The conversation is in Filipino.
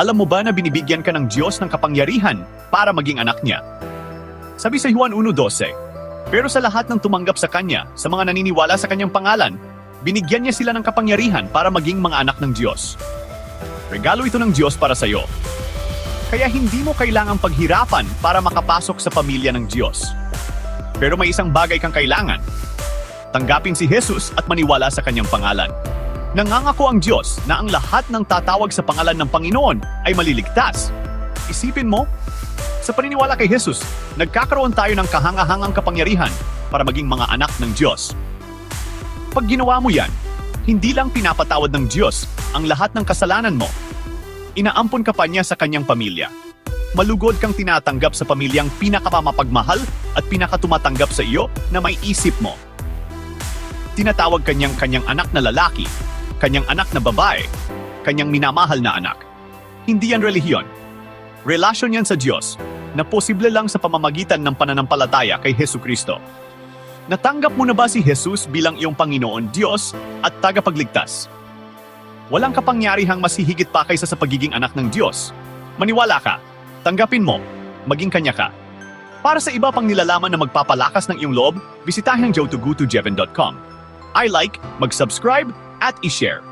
Alam mo ba na binibigyan ka ng Diyos ng kapangyarihan para maging anak niya? Sabi sa Juan 1.12, Pero sa lahat ng tumanggap sa Kanya, sa mga naniniwala sa Kanyang pangalan, binigyan niya sila ng kapangyarihan para maging mga anak ng Diyos. Regalo ito ng Diyos para sa iyo. Kaya hindi mo kailangang paghirapan para makapasok sa pamilya ng Diyos. Pero may isang bagay kang kailangan. Tanggapin si Jesus at maniwala sa kanyang pangalan. Nangangako ang Diyos na ang lahat ng tatawag sa pangalan ng Panginoon ay maliligtas. Isipin mo, sa paniniwala kay Jesus, nagkakaroon tayo ng kahangahangang kapangyarihan para maging mga anak ng Diyos. Pag ginawa mo yan, hindi lang pinapatawad ng Diyos ang lahat ng kasalanan mo, inaampon ka pa niya sa kanyang pamilya. Malugod kang tinatanggap sa pamilyang pinakamamapagmahal at pinakatumatanggap sa iyo na may isip mo. Tinatawag kanyang kanyang anak na lalaki, kanyang anak na babae, kanyang minamahal na anak. Hindi yan relihiyon. Relasyon yan sa Diyos na posible lang sa pamamagitan ng pananampalataya kay Hesu Kristo. Natanggap mo na ba si Jesus bilang iyong Panginoon Diyos at tagapagligtas? Walang kapangyarihang mas hihigit pa kaysa sa pagiging anak ng Diyos. Maniwala ka, tanggapin mo, maging kanya ka. Para sa iba pang nilalaman na magpapalakas ng iyong loob, bisitahin ang jotogutojeven.com. I like, mag-subscribe, at i-share.